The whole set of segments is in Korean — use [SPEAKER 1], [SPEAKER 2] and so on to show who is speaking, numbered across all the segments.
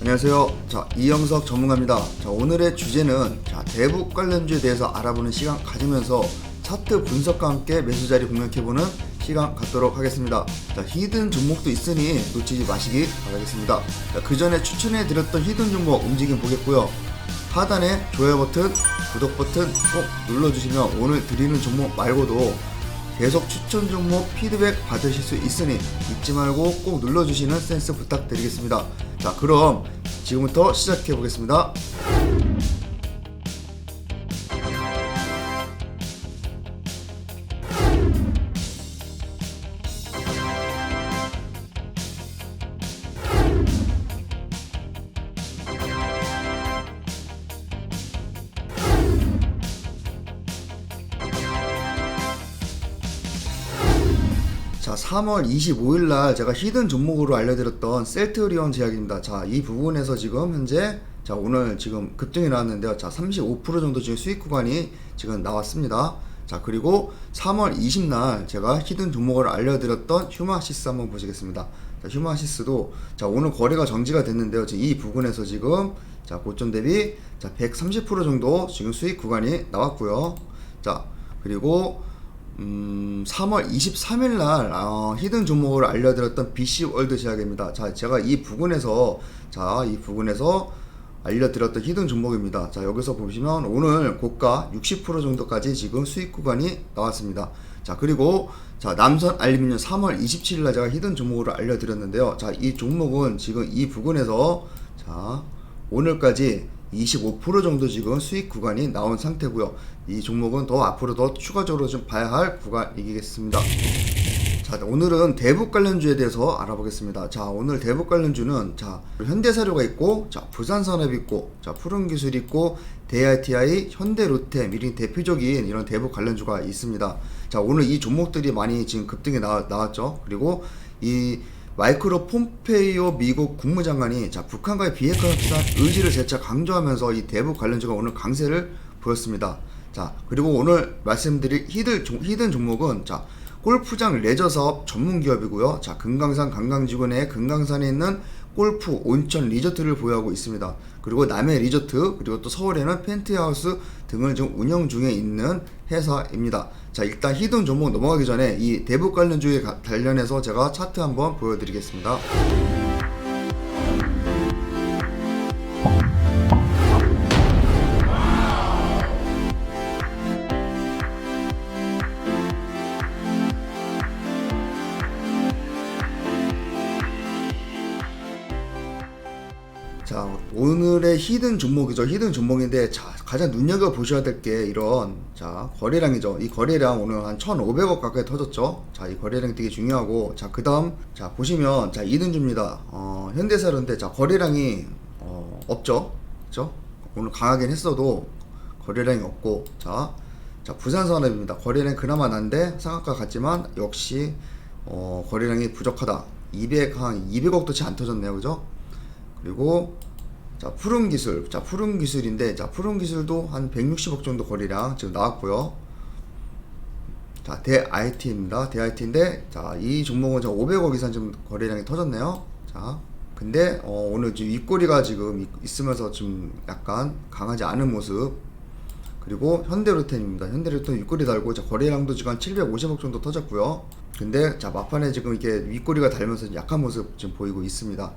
[SPEAKER 1] 안녕하세요. 자, 이영석 전문가입니다. 자, 오늘의 주제는 자, 대북 관련주에 대해서 알아보는 시간 가지면서 차트 분석과 함께 매수 자리 공략해보는 시간 갖도록 하겠습니다. 자, 히든 종목도 있으니 놓치지 마시기 바라겠습니다. 자, 그 전에 추천해 드렸던 히든 종목 움직임 보겠고요. 하단에 좋아요 버튼, 구독 버튼 꼭 눌러주시면 오늘 드리는 종목 말고도 계속 추천 종목 피드백 받으실 수 있으니 잊지 말고 꼭 눌러주시는 센스 부탁드리겠습니다. 자, 그럼 지금부터 시작해 보겠습니다. 자, 3월 25일 날 제가 히든 종목으로 알려드렸던 셀트리온 제약입니다. 자, 이 부분에서 지금 현재 자, 오늘 지금 급등이 나왔는데요. 자, 35% 정도 지금 수익 구간이 지금 나왔습니다. 자, 그리고 3월 20날 제가 히든 종목을 알려드렸던 휴마시스 한번 보시겠습니다. 자, 휴마시스도 자, 오늘 거래가 정지가 됐는데요. 이 부분에서 지금 자, 고점 대비 자, 130% 정도 지금 수익 구간이 나왔고요. 자, 그리고 음, 3월 23일 날 어, 히든 종목을 알려드렸던 BC 월드 제약입니다. 자, 제가 이 부분에서 자, 이 부분에서 알려드렸던 히든 종목입니다. 자, 여기서 보시면 오늘 고가 60% 정도까지 지금 수익 구간이 나왔습니다. 자, 그리고 자, 남선 알루미늄 3월 27일 날 제가 히든 종목으로 알려드렸는데요. 자, 이 종목은 지금 이 부분에서 자, 오늘까지 25% 정도 지금 수익 구간이 나온 상태고요. 이 종목은 더 앞으로 더 추가적으로 좀 봐야 할 구간이겠습니다. 자, 오늘은 대북 관련주에 대해서 알아보겠습니다. 자, 오늘 대북 관련주는 자, 현대사료가 있고, 자, 부산산업 있고, 자, 푸른기술 있고, 대ITI, 현대로테, 미린 대표적인 이런 대북 관련주가 있습니다. 자, 오늘 이 종목들이 많이 지금 급등이 나, 나왔죠. 그리고 이 마이크로 폼페이오 미국 국무장관이 자, 북한과의 비핵화 협상 의지를 재차 강조하면서 이 대북 관련주가 오늘 강세를 보였습니다. 자, 그리고 오늘 말씀드릴 히든, 종- 히든 종목은 자, 골프장 레저 사업 전문 기업이고요. 자, 금강산 관광지구 내 금강산에 있는 골프 온천 리조트를 보유하고 있습니다. 그리고 남해 리조트 그리고 또 서울에는 펜트하우스 등을 지금 운영 중에 있는 회사입니다. 자, 일단 히든 종목 넘어가기 전에 이 대북 관련주에 가- 관련해서 제가 차트 한번 보여드리겠습니다. 오늘의 히든 종목이죠. 히든 종목인데 자 가장 눈여겨 보셔야 될 게 이런 자 거래량이죠. 이 거래량 오늘 한 1,500억 가까이 터졌죠. 자 이 거래량 되게 중요하고 자 그다음 자 보시면 자 이든주입니다. 어 현대사료인데 자 거래량이 어 없죠. 그죠 오늘 강하긴 했어도 거래량이 없고 자, 자 부산산업입니다. 거래량 그나마 난데 상한가 같지만 역시 어 거래량이 부족하다. 200 한 200억도 채 안 터졌네요. 그죠? 그리고 자 푸른 기술 자 푸른 기술인데 자 푸른 기술도 한 160억 정도 거래량 지금 나왔고요 자 대IT입니다 대IT인데 자 이 종목은 저 500억 이상 좀 거래량이 터졌네요 자 근데 어, 오늘 지금 윗꼬리가 지금 있- 있으면서 좀 약간 강하지 않은 모습 그리고 현대로텐입니다. 현대로텐 윗꼬리 달고 자, 거래량도 지금 한 750억 정도 터졌고요. 근데 자 막판에 지금 이게 윗꼬리가 달면서 약한 모습 지금 보이고 있습니다.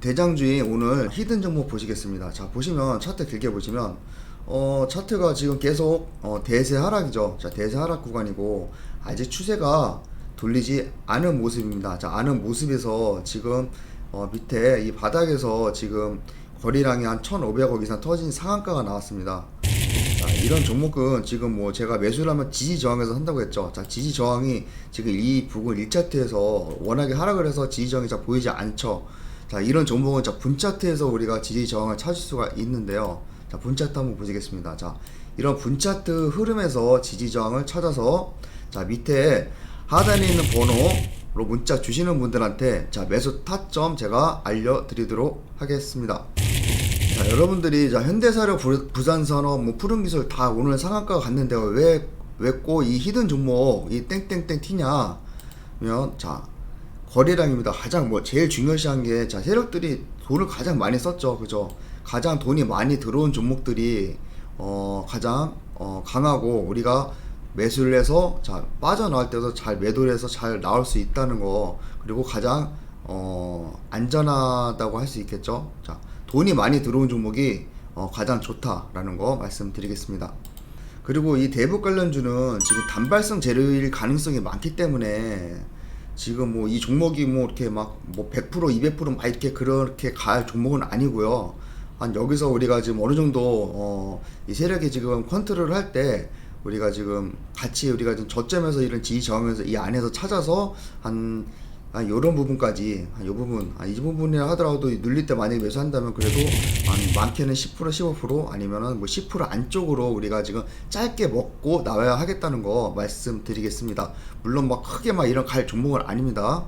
[SPEAKER 1] 대장주인 오늘 히든 종목 보시겠습니다. 자 보시면 차트 길게 보시면 어 차트가 지금 계속 어, 대세 하락이죠. 자 대세 하락 구간이고 아직 추세가 돌리지 않은 모습입니다. 자 않은 모습에서 지금 어, 밑에 이 바닥에서 지금 거래량이 한 1,500억 이상 터진 상한가가 나왔습니다. 자, 이런 종목은 지금 뭐 제가 매수를 하면 지지 저항에서 한다고 했죠. 자, 지지 저항이 지금 이 부분 1차트에서 워낙에 하락을 해서 지지 저항이 잘 보이지 않죠. 자, 이런 종목은 자, 분차트에서 우리가 지지 저항을 찾을 수가 있는데요. 자, 분차트 한번 보시겠습니다. 자, 이런 분차트 흐름에서 지지 저항을 찾아서 자, 밑에 하단에 있는 번호로 문자 주시는 분들한테 자, 매수 타점 제가 알려드리도록 하겠습니다. 자, 여러분들이 자, 현대사료, 부- 부산산업, 뭐 푸른기술 다 오늘 상한가가 갔는데 왜, 왜꼭 이 히든 종목, 이 땡땡땡 튀냐? 면, 자, 거래량입니다. 가장 뭐 제일 중요시한 게, 자, 세력들이 돈을 가장 많이 썼죠. 그죠? 가장 돈이 많이 들어온 종목들이 어, 가장 어, 강하고 우리가 매수를 해서 자 빠져나올 때도 잘 매도를 해서 잘 나올 수 있다는 거 그리고 가장 어, 안전하다고 할 수 있겠죠. 자 돈이 많이 들어온 종목이 어, 가장 좋다라는 거 말씀드리겠습니다. 그리고 이 대북 관련주는 지금 단발성 재료일 가능성이 많기 때문에 지금 뭐 이 종목이 뭐 이렇게 막 뭐 100% 200%막 이렇게 그렇게 갈 종목은 아니고요. 한 여기서 우리가 지금 어느 정도 어, 이 세력이 지금 컨트롤을 할때 우리가 지금 같이 우리가 지금 저점에서 이런 지지 저항에서 이 안에서 찾아서 한, 한 요런 부분까지 한요 부분 아, 이 부분이라 하더라도 눌릴 때 만약에 매수한다면 그래도 한 많게는 10% 15% 아니면은 뭐 10% 안쪽으로 우리가 지금 짧게 먹고 나와야 하겠다는 거 말씀드리겠습니다. 물론 막 크게 막 이런 갈 종목은 아닙니다.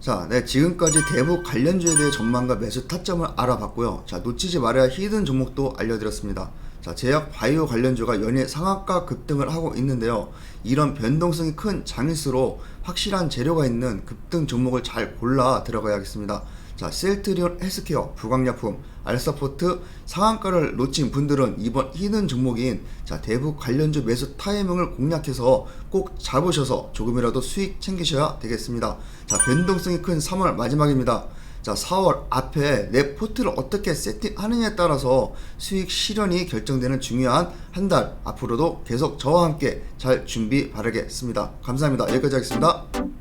[SPEAKER 1] 자, 네, 지금까지 대북 관련주에 대해 전망과 매수 타점을 알아봤고요. 자, 놓치지 말아야 히든 종목도 알려드렸습니다. 자, 제약 바이오 관련주가 연일 상한가 급등을 하고 있는데요. 이런 변동성이 큰 장일수록 확실한 재료가 있는 급등 종목을 잘 골라 들어가야겠습니다. 자, 셀트리온 헬스케어, 부강약품, 알사포트 상한가를 놓친 분들은 이번 히든 종목인 자, 대북 관련주 매수 타이밍을 공략해서 꼭 잡으셔서 조금이라도 수익 챙기셔야 되겠습니다. 자, 변동성이 큰 3월 마지막입니다. 자, 4월 앞에 내 포트를 어떻게 세팅하느냐에 따라서 수익 실현이 결정되는 중요한 한 달 앞으로도 계속 저와 함께 잘 준비 바라겠습니다. 감사합니다. 여기까지 하겠습니다.